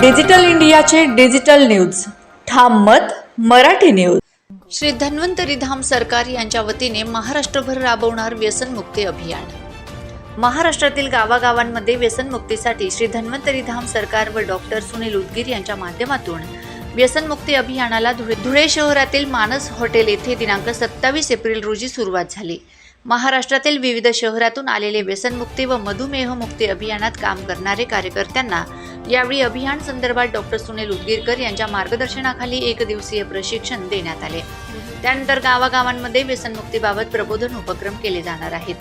Digital इंडियाचे digital news. ठाम मत मराठी न्यूज. श्री धन्वंतरी धाम सरकार यांच्या वतीने महाराष्ट्रभर राबवणार व्यसनमुक्ती अभियान. महाराष्ट्रातील गावागावांमध्ये व्यसनमुक्तीसाठी श्री धन्वंतरी धाम सरकार व डॉक्टर सुनील उदगीर यांच्या माध्यमातून व्यसनमुक्ती अभियानाला धुळे धुळे शहरातील मानस हॉटेल येथे दिनांक सत्तावीस एप्रिल रोजी सुरुवात झाली. महाराष्ट्रातील विविध शहरातून आलेले व्यसनमुक्ती व मधुमेहमुक्ती अभियानात काम करणारे कार्यकर्त्यांना यावेळी अभियान संदर्भात डॉक्टर सुनील उदगीरकर यांच्या मार्गदर्शनाखाली एक दिवसीय प्रशिक्षण देण्यात आले. त्यानंतर गावागावांमध्ये व्यसनमुक्तीबाबत प्रबोधन उपक्रम केले जाणार आहेत.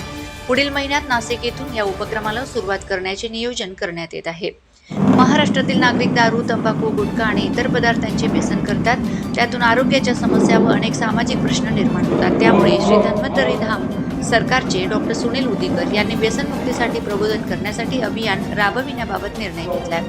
पुढील महिन्यात नाशिक येथून या उपक्रमाला सुरुवात करण्याचे नियोजन करण्यात येत आहे. महाराष्ट्रातील नागरिक दारू तंबाखू गुटखा आणि इतर पदार्थांचे व्यसन करतात. त्यातून आरोग्याच्या समस्या व अनेक सामाजिक प्रश्न निर्माण होतात. त्यामुळे श्री धन्वंतरी धाम सरकारचे डॉक्टर सुनील उदीकर यांनी व्यसनमुक्तीसाठी प्रबोधन करण्यासाठी अभियान राबविण्याबाबत निर्णय घेतला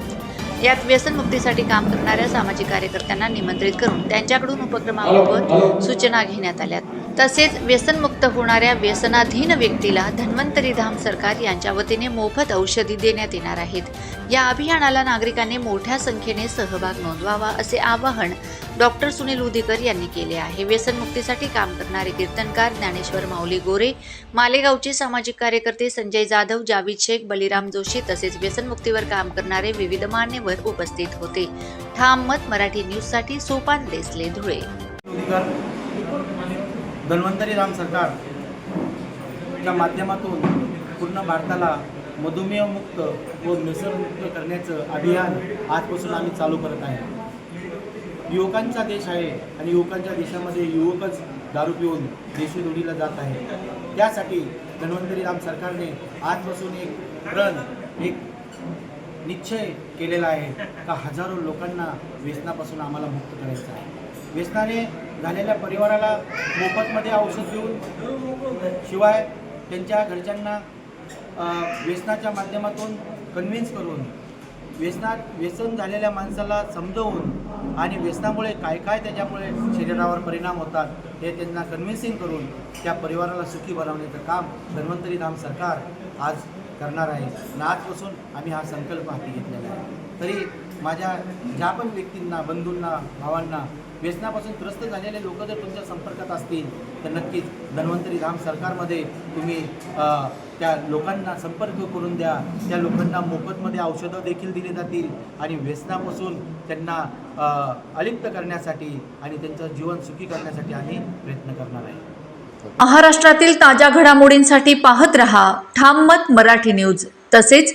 यात व्यसनमुक्तीसाठी काम करणाऱ्या सामाजिक कार्यकर्त्यांना निमंत्रित करून त्यांच्याकडून उपक्रमाबाबत सूचना घेण्यात आल्या तसेच व्यसनमुक्त होणाऱ्या व्यसनाधीन व्यक्तीला धन्वंतरी धाम सरकार यांच्या वतीने मोफत औषधी देण्यात येणार आहेत. या अभियानाला नागरिकांनी मोठ्या संख्येने सहभाग नोंदवावा असे आवाहन डॉक्टर सुनील उदीकर यांनी केले आहे. व्यसनमुक्तीसाठी काम करणारे कीर्तनकार ज्ञानेश्वर माऊली गोरे मालेगावचे सामाजिक कार्यकर्ते संजय जाधव जावीद शेख बलिराम जोशी तसेच व्यसनमुक्तीवर काम करणारे विविध मान्यवर उपस्थित होते. ठाम मत मराठी न्यूजसाठी सोपान देसले धुळे. धन्वंतरी राम सरकार च्या माध्यमातून पूर्ण भारताला मधुमेहमुक्त व व्यसनमुक्त करण्याचं अभियान आजपासून आम्ही चालू करत आहे. युवकांचा देश आहे आणि युवकांच्या देशामध्ये युवकच दारू पिऊन देशोधडीला जात आहे. त्यासाठी धन्वंतरी राम सरकारने आजपासून एक प्रण एक निश्चय केलेला आहे का हजारो लोकांना व्यसनापासून आम्हाला मुक्त करायचं आहे. व्यसनाने झालेल्या परिवाराला मोफतमध्ये औषध देऊन शिवाय त्यांच्या घरच्यांना व्यसनाच्या माध्यमातून कन्व्हिन्स करून व्यसनात व्यसन झालेल्या माणसाला समजवून आणि व्यसनामुळे काय काय त्याच्यामुळे शरीरावर परिणाम होतात हे त्यांना कन्व्हिन्सिंग करून त्या परिवाराला सुखी बनवण्याचं काम धन्वंतरी धाम सरकार आज करणार आहे. आणि आजपासून आम्ही हा संकल्प हाती घेतलेला आहे. तरी माझ्या ज्या पण व्यक्तींना बंधूंना भावांना व्यसनापासून त्रस्त झालेले लोक जर तुमच्या संपर्कात असतील तर नक्कीच धन्वंतरी धाम सरकारमध्ये तुम्ही त्या लोकांना संपर्क करून द्या. त्या लोकांना मोफतमध्ये औषधं देखील दिली जातील आणि व्यसनापासून त्यांना अलिप्त करण्यासाठी आणि त्यांचं जीवन सुखी करण्यासाठी आम्ही प्रयत्न करणार आहे. महाराष्ट्रातील ताज्या घडामोडींसाठी पाहत रहा. ठाम मत मराठी न्यूज. तसेच